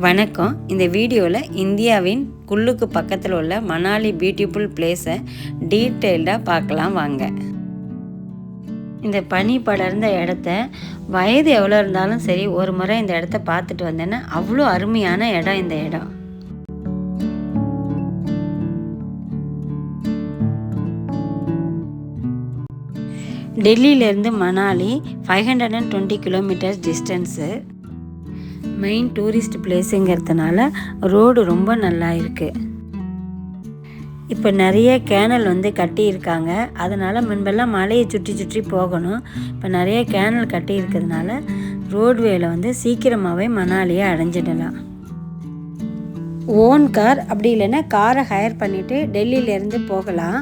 வணக்கம். இந்த வீடியோவில் இந்தியாவின் குல்லுக்கு பக்கத்தில் உள்ள மணாலி பியூட்டிஃபுல் பிளேஸை டீட்டெயில்டாக பார்க்கலாம் வாங்க. இந்த பனி படர்ந்த இடத்த வயது எவ்வளோ இருந்தாலும் சரி ஒரு முறை இந்த இடத்த பார்த்துட்டு வந்தேன்னா அவ்வளோ அருமையான இடம் இந்த இடம். டெல்லியிலேருந்து Manali five hundred and twenty kilometres distance main tourist பிளேஸுங்கிறதுனால road ரொம்ப நல்லா இருக்குது இப்போ நிறைய கேனல் வந்து கட்டியிருக்காங்க. அதனால் முன்பெல்லாம் மலையை சுற்றி சுற்றி போகணும். இப்போ நிறைய கேனல் கட்டி இருக்கிறதுனால ரோட்வேல வந்து சீக்கிரமாகவே மணாலியை அடைஞ்சிடலாம். ஓன் கார் அப்படி இல்லைன்னா காரை ஹையர் பண்ணிவிட்டு டெல்லியிலேருந்து போகலாம்.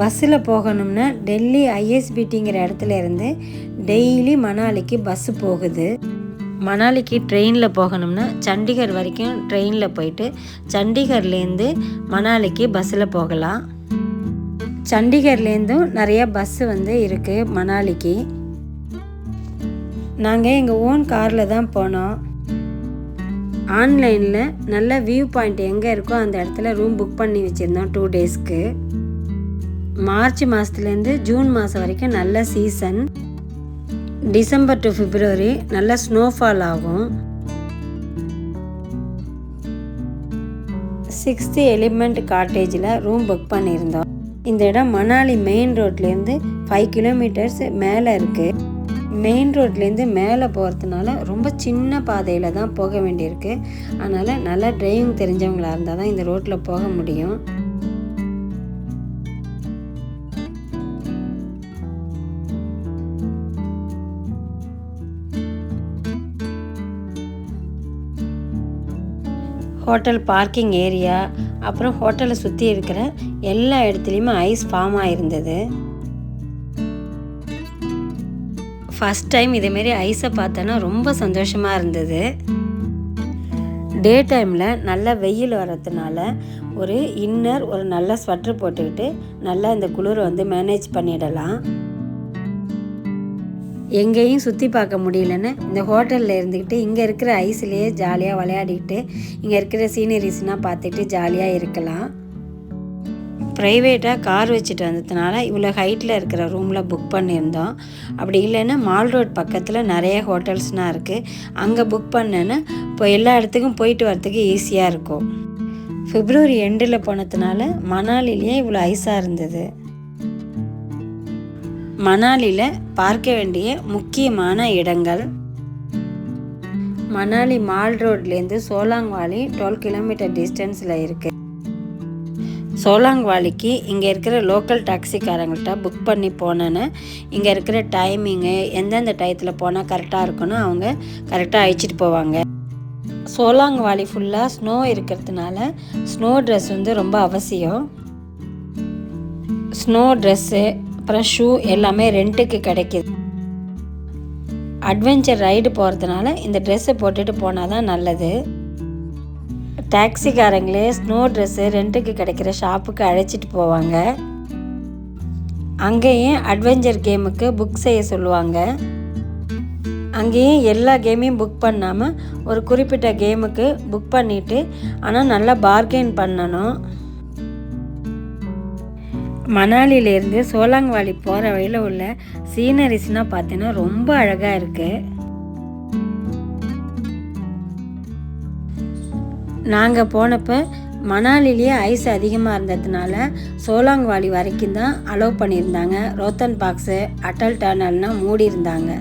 பஸ்ஸில் போகணும்னா டெல்லி ஐஎஸ்பிடிங்கிற இடத்துல இருந்து டெய்லி மணாலிக்கு பஸ்ஸு போகுது. மணாலிக்கு ட்ரெயினில் போகணும்னா சண்டிகர் வரைக்கும் ட்ரெயினில் போயிட்டு சண்டிகர்லேருந்து மணாலிக்கு பஸ்ஸில் போகலாம். சண்டிகர்லேருந்தும் நிறைய பஸ்ஸு வந்து இருக்குது மணாலிக்கு. நாங்கள் எங்கள் ஓன் காரில் தான் போனோம். ஆன்லைனில் நல்ல வியூ பாயிண்ட் எங்கே இருக்கோ அந்த இடத்துல ரூம் புக் பண்ணி வச்சுருந்தோம் டூ டேஸ்க்கு. மார்ச் மாதத்துலேருந்து ஜூன் மாதம் வரைக்கும் நல்ல சீசன். டிசம்பர் டு பிப்ரவரி நல்ல ஸ்னோஃபால் ஆகும். சிக்ஸ்த்து எலிமெண்ட் காட்டேஜில் ரூம் புக் பண்ணியிருந்தோம். இந்த இடம் மணாலி மெயின் ரோட்லேருந்து ஃபைவ் கிலோமீட்டர்ஸ் மேலே இருக்குது மெயின் ரோட்லேருந்து மேலே போகிறதுனால ரொம்ப சின்ன பாதையில் தான் போக வேண்டியிருக்கு. அதனால் நல்லா டிரைவிங் தெரிஞ்சவங்களாக இருந்தால் தான் இந்த ரோட்டில் போக முடியும். ஹோட்டல் பார்க்கிங் ஏரியா அப்புறம் ஹோட்டலை சுற்றி இருக்கிற எல்லா இடத்துலையுமே ஐஸ் ஃபார்ம் ஆகிருந்தது ஃபஸ்ட் டைம் இதேமாரி ஐஸை பார்த்தோன்னா ரொம்ப சந்தோஷமாக இருந்தது. டே டைமில் நல்ல வெயில் வர்றதுனால ஒரு இன்னர் ஒரு நல்ல ஸ்வெட்ரு போட்டுக்கிட்டு நல்லா இந்த குளிரை வந்து மேனேஜ் பண்ணிடலாம். எங்கேயும் சுற்றி பார்க்க முடியலன்னு இந்த ஹோட்டலில் இருந்துக்கிட்டு இங்கே இருக்கிற ஐஸ்லேயே ஜாலியாக விளையாடிக்கிட்டு இங்கே இருக்கிற சீனரிஸ்னால் பார்த்துட்டு ஜாலியாக இருக்கலாம். ப்ரைவேட்டாக கார் வச்சுட்டு வந்ததுனால இவ்வளோ ஹைட்டில் இருக்கிற ரூமில் புக் பண்ணியிருந்தோம். அப்படி இல்லைன்னா மால் ரோட் பக்கத்தில் நிறைய ஹோட்டல்ஸ்னால் இருக்குது அங்கே புக் பண்ணேன்னா இப்போ எல்லா இடத்துக்கும் போயிட்டு வரத்துக்கு ஈஸியாக இருக்கும். பிப்ரவரி எண்டில் போனதுனால மணாலிலேயே இவ்வளோ ஐஸாக இருந்தது. மணாலியில் பார்க்க வேண்டிய முக்கியமான இடங்கள். மணாலி மால் ரோட்லேருந்து சோலாங்வாலி டுவெல் கிலோமீட்டர் டிஸ்டன்ஸில் இருக்குது சோலாங்வாலிக்கு இங்கே இருக்கிற லோக்கல் டாக்ஸிக்காரங்கள்ட்ட புக் பண்ணி போனேன்னு இங்கே இருக்கிற டைமிங்கு எந்தெந்த டயத்தில் போனால் கரெக்டாக இருக்குன்னு அவங்க கரெக்டாக அழைச்சிட்டு போவாங்க. சோலாங்வாலி ஃபுல்லாக ஸ்னோ இருக்கிறதுனால ஸ்னோ ட்ரெஸ் வந்து ரொம்ப அவசியம். ஸ்னோ ட்ரெஸ்ஸு அப்புறம் ஷூ எல்லாமே ரெண்ட்டுக்கு கிடைக்கிது. அட்வென்ச்சர் ரைடு போகிறதுனால இந்த ட்ரெஸ்ஸை போட்டுட்டு போனால் தான் நல்லது. டாக்ஸிக்காரங்களே ஸ்னோ ட்ரெஸ்ஸு ரெண்ட்டுக்கு கிடைக்கிற ஷாப்புக்கு அழைச்சிட்டு போவாங்க. அங்கேயும் அட்வென்ச்சர் கேமுக்கு புக் செய்ய சொல்லுவாங்க. அங்கேயும் எல்லா கேமையும் புக் பண்ணாமல் ஒரு குறிப்பிட்ட கேமுக்கு புக் பண்ணிவிட்டு ஆனால் நல்லா பார்கெயின் பண்ணணும். மணாலியிலேருந்து சோலாங்வாலி போகிற வழியில் உள்ள சீனரிஸ்னால் பார்த்தீங்கன்னா ரொம்ப அழகாக இருக்குது நாங்கள் போனப்போ மணாலிலேயே ஐஸ் அதிகமாக இருந்ததுனால சோலாங்வாலி வரைக்கும் தான் அலோவ் பண்ணியிருந்தாங்க. ரோத்தன் பாக்ஸு அட்டல் டனல்னால் மூடி இருந்தாங்க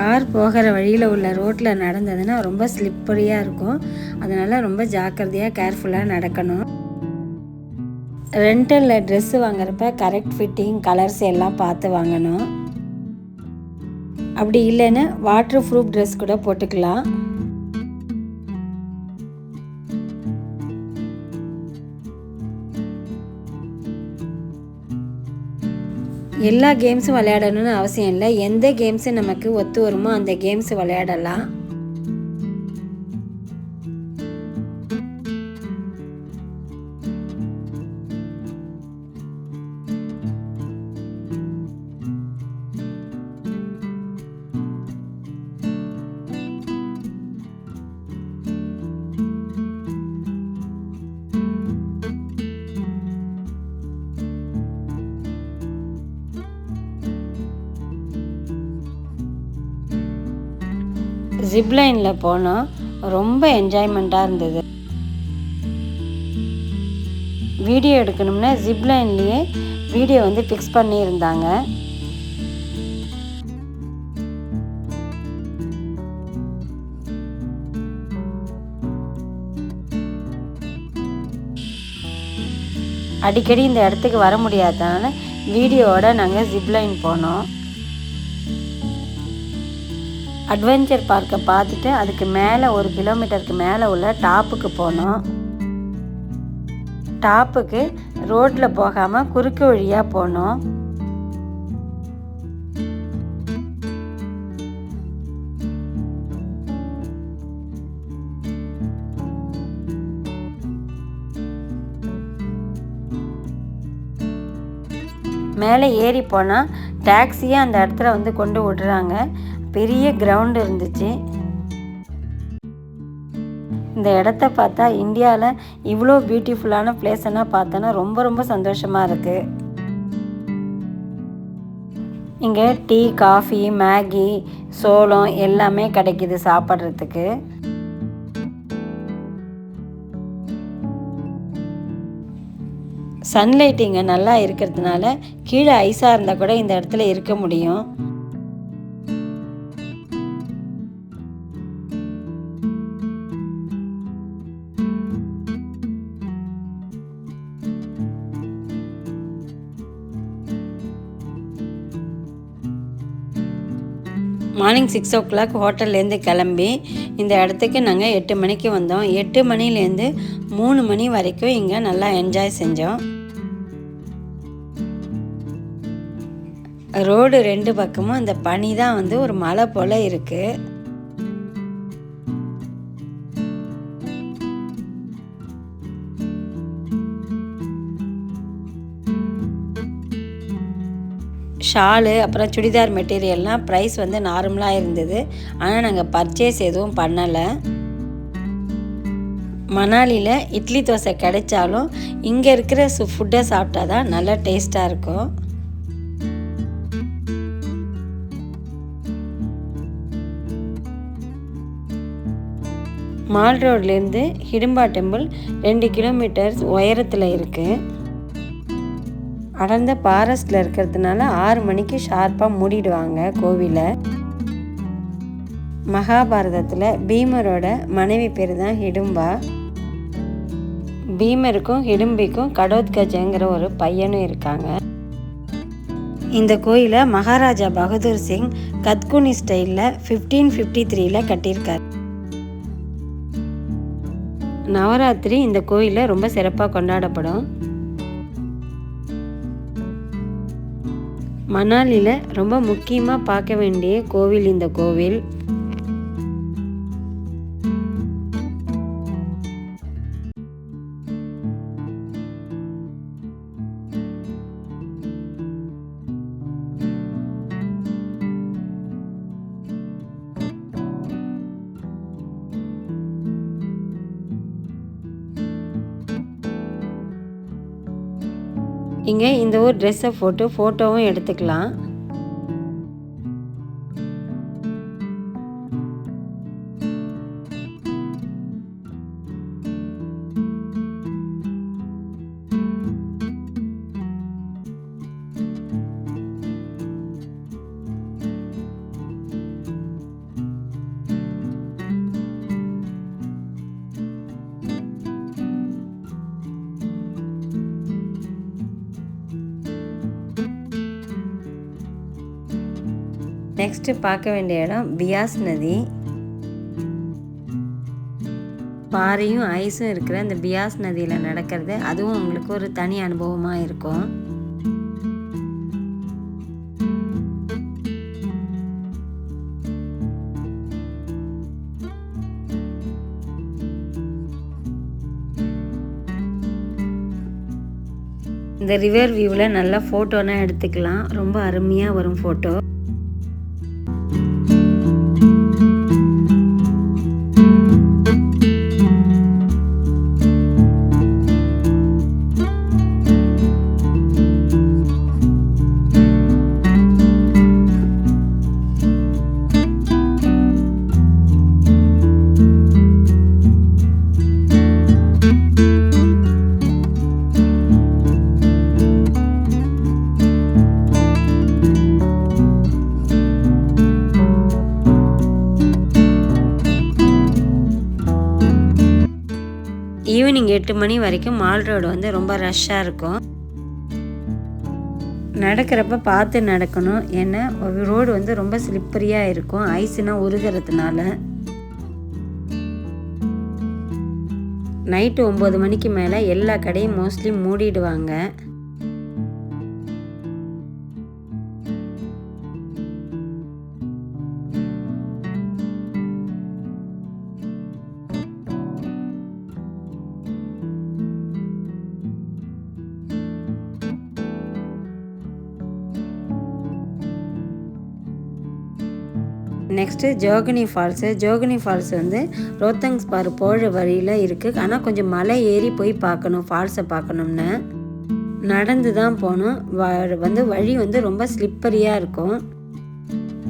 கார் போகிற வழியில் உள்ள ரோட்டில் நடந்ததுன்னா ரொம்ப ஸ்லிப்பரியாக இருக்கும். அதனால் ரொம்ப ஜாக்கிரதையாக கேர்ஃபுல்லாக நடக்கணும். ரெண்டலில் ட்ரெஸ்ஸு வாங்குறப்ப கரெக்ட் ஃபிட்டிங் கலர்ஸ் எல்லாம் பார்த்து வாங்கணும். அப்படி இல்லைன்னா வாட்டர் ப்ரூஃப் ட்ரெஸ் கூட போட்டுக்கலாம். எல்லா கேம்ஸும் விளையாடணும்னு அவசியம் இல்லை. எந்த கேம்ஸு நமக்கு ஒத்து வருமோ அந்த கேம்ஸ் விளையாடலாம். ஜிப்லைனில் போனோம். ரொம்ப என்ஜாய்மெண்ட்டாக இருந்தது. வீடியோ எடுக்கணும்னா ஜிப்லைன்லேயே வீடியோ வந்து ஃபிக்ஸ் பண்ணியிருந்தாங்க. அடிக்கடி இந்த இடத்துக்கு வர முடியாதனால வீடியோவோட நாங்கள் ஜிப்லைன் போனோம். அட்வென்ச்சர் பார்க்கை பார்த்துட்டு அதுக்கு மேலே ஒரு கிலோமீட்டருக்கு மேலே உள்ள டாப்புக்கு போனோம். டாப்புக்கு ரோட்டில் போகாமல் குறுக்கு வழியாக போனோம். மேலே ஏறி போனால் டாக்ஸியே அந்த இடத்துல வந்து கொண்டு விடுறாங்க. பெரிய கிரவுண்ட் இருந்துச்சு. இந்த இடத்த பார்த்தா இந்தியாவில் இவ்வளோ பியூட்டிஃபுல்லான பிளேஸ்னால் பார்த்தோன்னா ரொம்ப ரொம்ப சந்தோஷமாக இருக்குது இங்கே டீ காஃபி மேகி சோளம் எல்லாமே கிடைக்கிது சாப்பிட்றதுக்கு. சன்லைட் இங்கே நல்லா இருக்கிறதுனால கீழே ஐஸாக இருந்தால் கூட இந்த இடத்துல இருக்க முடியும். மார்னிங் சிக்ஸ் ஓ கிளாக் ஹோட்டல்லேருந்து கிளம்பி இந்த இடத்துக்கு நாங்கள் எட்டு மணிக்கு வந்தோம். எட்டு மணிலேருந்து மூணு மணி வரைக்கும் இங்கே நல்லா என்ஜாய் செஞ்சோம். ரோடு ரெண்டு பக்கமும் அந்த பனி தான் வந்து ஒரு மலை போல் இருக்குது ஷாலு அப்புறம் சுடிதார் மெட்டீரியல்லாம் ப்ரைஸ் வந்து நார்மலாக இருந்தது. ஆனால் நாங்கள் பர்ச்சேஸ் எதுவும் பண்ணலை. மணாலியில் இட்லி தோசை கிடைச்சாலும் இங்கே இருக்கிற சு ஃபுட்டை சாப்பிட்டா தான் நல்லா டேஸ்ட்டாக இருக்கும். மால் ரோட்லேருந்து ஹிடும்பா டெம்பிள் ரெண்டு கிலோமீட்டர்ஸ் உயரத்தில் இருக்குது அடர்ந்த ஃபாரஸ்டில் இருக்கிறதுனால ஆறு மணிக்கு ஷார்ப்பாக மூடிடுவாங்க கோவிலை. மகாபாரதத்தில் பீமரோட மனைவி பேர் தான் ஹிடும்பா. பீமருக்கும் ஹிடும்பிக்கும் கடோத்கஜங்கிற ஒரு பையனும் இருக்காங்க. இந்த கோயிலை மகாராஜா பகதூர் சிங் கத்குனி ஸ்டைலில் ஃபிஃப்டீன் ஃபிஃப்டி த்ரீல கட்டியிருக்கார். நவராத்திரி இந்த கோயிலில் ரொம்ப சிறப்பாக கொண்டாடப்படும். மணாலியில் ரொம்ப முக்கியமாக பார்க்க வேண்டிய கோவில் இந்த கோவில். நீங்கள் இந்த ஒரு ட்ரெஸ்ஸை போட்டு ஃபோட்டோவும் எடுத்துக்கலாம். நெக்ஸ்ட்டு பார்க்க வேண்டிய இடம் பியாஸ் நதி. பாறையும் ஐஸும் இருக்கிற இந்த பியாஸ் நதியில் நடக்கிறது. அதுவும் உங்களுக்கு ஒரு தனி அனுபவமாக இருக்கும். இந்த ரிவர் வியூவில் நல்லா ஃபோட்டோலாம் எடுத்துக்கலாம். ரொம்ப அருமையாக வரும் ஃபோட்டோ எட்டு மணி வரைக்கும் மால் ரோடு வந்து ரொம்ப ரஷ்ஷாக இருக்கும். நடக்கிறப்ப பார்த்து நடக்கணும். ஏன்னா ரோடு வந்து ரொம்ப ஸ்லிப்பரியாக இருக்கும். ஐஸ்னா உருகிறதுனால. நைட்டு ஒம்பது மணிக்கு மேலே எல்லா கடையும் mostly மூடிடுவாங்க. Next Jogini falls Jogini falls வந்து ரோத்தங்ஸ் பாரு போகிற வழியில் இருக்குது ஆனால் கொஞ்சம் மலை ஏறி போய் பார்க்கணும் ஃபால்ஸை பார்க்கணும்னு. நடந்து தான் போகணும். வ வந்து வழி வந்து ரொம்ப ஸ்லிப்பரியாக இருக்கும்.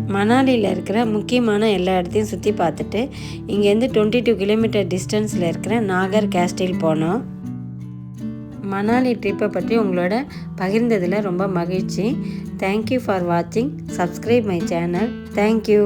மணாலியில் இருக்கிற முக்கியமான எல்லா இடத்தையும் சுற்றி பார்த்துட்டு இங்கேருந்து டுவெண்ட்டி டூ கிலோமீட்டர் டிஸ்டன்ஸில் இருக்கிற நாகர் கேஸ்டில் போனோம் மணாலி ட்ரிப்பை பற்றி உங்களோட பகிர்ந்ததில் ரொம்ப மகிழ்ச்சி. தேங்க்யூ ஃபார் வாட்சிங் subscribe my channel thank you